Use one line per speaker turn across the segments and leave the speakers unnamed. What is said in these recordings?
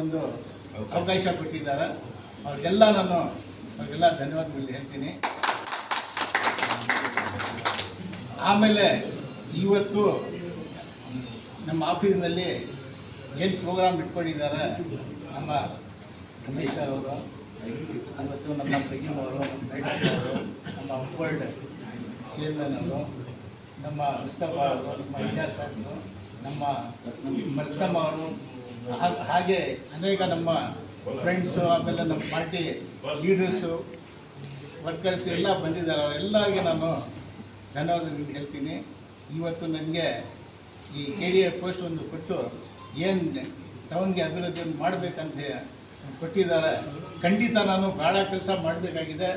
ಒಂದು ಅವಕಾಶ ಕೊಟ್ಟಿದ್ದಾರೆ. ಅವ್ರಿಗೆಲ್ಲ ನಾನು ಅವ್ರಿಗೆಲ್ಲ ಧನ್ಯವಾದಗಳು ಹೇಳ್ತೀನಿ. ಆಮೇಲೆ ಇವತ್ತು ನಮ್ಮ ಆಫೀಸ್ನಲ್ಲಿ ಏನು ಪ್ರೋಗ್ರಾಮ್ ಇಟ್ಕೊಂಡಿದ್ದಾರೆ ನಮ್ಮ ರಮೇಶ್ ಅವರು ಇವತ್ತು ನಮ್ಮ ಪ್ರಗೀಮ್ ಅವರು, ನಮ್ಮ ನಮ್ಮ ಅಪ್ವರ್ಡ್ ಚೇರ್ಮನ್ ಅವರು, ನಮ್ಮ ಮುಸ್ತಫಾ ಅವರು, ನಮ್ಮ ಇತಿಹಾಸ ಅವರು ನಮ್ಮ ಮಲ್ಕಮ್ ಅವರು ಹಾಗೆ ಅನೇಕ ನಮ್ಮ ಫ್ರೆಂಡ್ಸು ಆಮೇಲೆ ನಮ್ಮ ಪಾರ್ಟಿ ಲೀಡರ್ಸು ವರ್ಕರ್ಸ್ ಎಲ್ಲ ಬಂದಿದ್ದಾರೆ. ಅವರೆಲ್ಲರಿಗೆ ನಾನು ಧನ್ಯವಾದಗಳು ಹೇಳ್ತೀನಿ. ಇವತ್ತು ನನಗೆ ಈ ಕೆ ಡಿ ಎ ಪೋಸ್ಟ್ ಒಂದು ಕೊಟ್ಟು ಏನು ಟೌನ್ಗೆ ಅಭಿವೃದ್ಧಿಯನ್ನು ಮಾಡಬೇಕಂತ ಕೊಟ್ಟಿದ್ದಾರೆ. ಖಂಡಿತ ನಾನು ಭಾಳ ಕೆಲಸ ಮಾಡಬೇಕಾಗಿದೆ.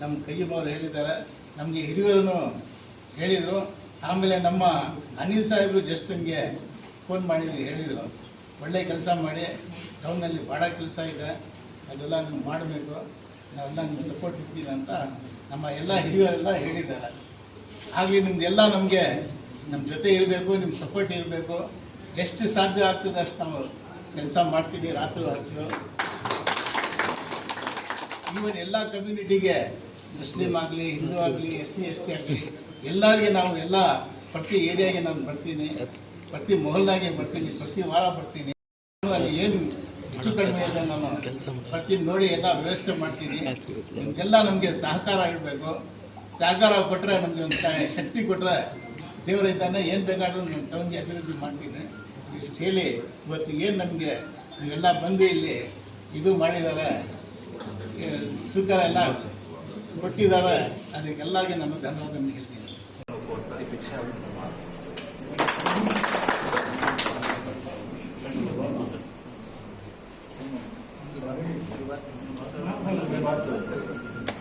ನಮ್ಮ ಕೈಯಮ್ಮವ್ರು ಹೇಳಿದ್ದಾರೆ. ನಮಗೆ ಹಿರಿಯರು ಹೇಳಿದರು. ಆಮೇಲೆ ನಮ್ಮ ಅನಿಲ್ ಸಾಹೇಬರು ಜಸ್ಟ್ ನನಗೆ ಫೋನ್ ಮಾಡಿದ್ರು, ಹೇಳಿದರು, ಒಳ್ಳೆ ಕೆಲಸ ಮಾಡಿ ಟೌನಲ್ಲಿ ಭಾಳ ಕೆಲಸ ಇದೆ, ಅದೆಲ್ಲ ನೀವು ಮಾಡಬೇಕು, ನಾವೆಲ್ಲ ನಿಮ್ಗೆ ಸಪೋರ್ಟ್ ಇರ್ತೀವಿ ಅಂತ ನಮ್ಮ ಎಲ್ಲ ಹಿರಿಯರೆಲ್ಲ ಹೇಳಿದ್ದಾರೆ. ಆಗಲಿ ನಿಮ್ದೆಲ್ಲ ನಮಗೆ ನಮ್ಮ ಜೊತೆ ಇರಬೇಕು ನಿಮ್ಮ ಸಪೋರ್ಟ್ ಇರಬೇಕು. ಎಷ್ಟು ಸಾಧ್ಯ ಆಗ್ತದೆ ಅಷ್ಟು ನಾವು ಕೆಲಸ ಮಾಡ್ತೀವಿ, ರಾತ್ರಿ ಆಗ್ತೀವಿ ಈವನ್ ಎಲ್ಲ ಕಮ್ಯುನಿಟಿಗೆ ಮುಸ್ಲಿಂ ಆಗಲಿ, ಹಿಂದೂ ಆಗಲಿ ಎಸ್ ಸಿ ಎಸ್ ಟಿ ಆಗಲಿ, ಎಲ್ಲರಿಗೆ ನಾವು ಎಲ್ಲ ಪ್ರತಿ ಏರಿಯಾಗೆ ನಾನು ಬರ್ತೀನಿ, ಪ್ರತಿ ಮೊಹಲ್ದಾಗೆ ಬರ್ತೀನಿ, ಪ್ರತಿ ವಾರ ಬರ್ತೀನಿ. ಅಲ್ಲಿ ಏನು ಹೆಚ್ಚು ಕಡಿಮೆ ಇದೆ ನಾನು ಪ್ರತಿ ನೋಡಿ, ಎಲ್ಲ ವ್ಯವಸ್ಥೆ ಮಾಡ್ತೀನಿ. ನಿಮಗೆಲ್ಲ ನಮಗೆ ಸಹಕಾರ ಆಗಿರಬೇಕು ಸಹಕಾರ ಕೊಟ್ಟರೆ ನಮಗೆ ಒಂದು ಶಕ್ತಿ ಕೊಟ್ಟರೆ ದೇವರ ಇದ್ದಾನೆ, ಏನು ಬೇಕಾದರೂ ನಾನು ಟೌನ್ಗೆ ಅಭಿವೃದ್ಧಿ ಮಾಡ್ತೀನಿ. ಇಷ್ಟು ಹೇಳಿ, ಇವತ್ತು ಏನು ನಮಗೆ ನೀವೆಲ್ಲ ಬಂದು ಇಲ್ಲಿ ಇದು ಮಾಡಿದ್ದಾರೆ ಸ್ವೀಕಾರ ಎಲ್ಲ ಕೊಟ್ಟಿದ್ದಾರೆ ಅದಕ್ಕೆಲ್ಲರಿಗೆ ನಾನು ಧನ್ಯವಾದ ಹೇಳ್ತೀನಿ.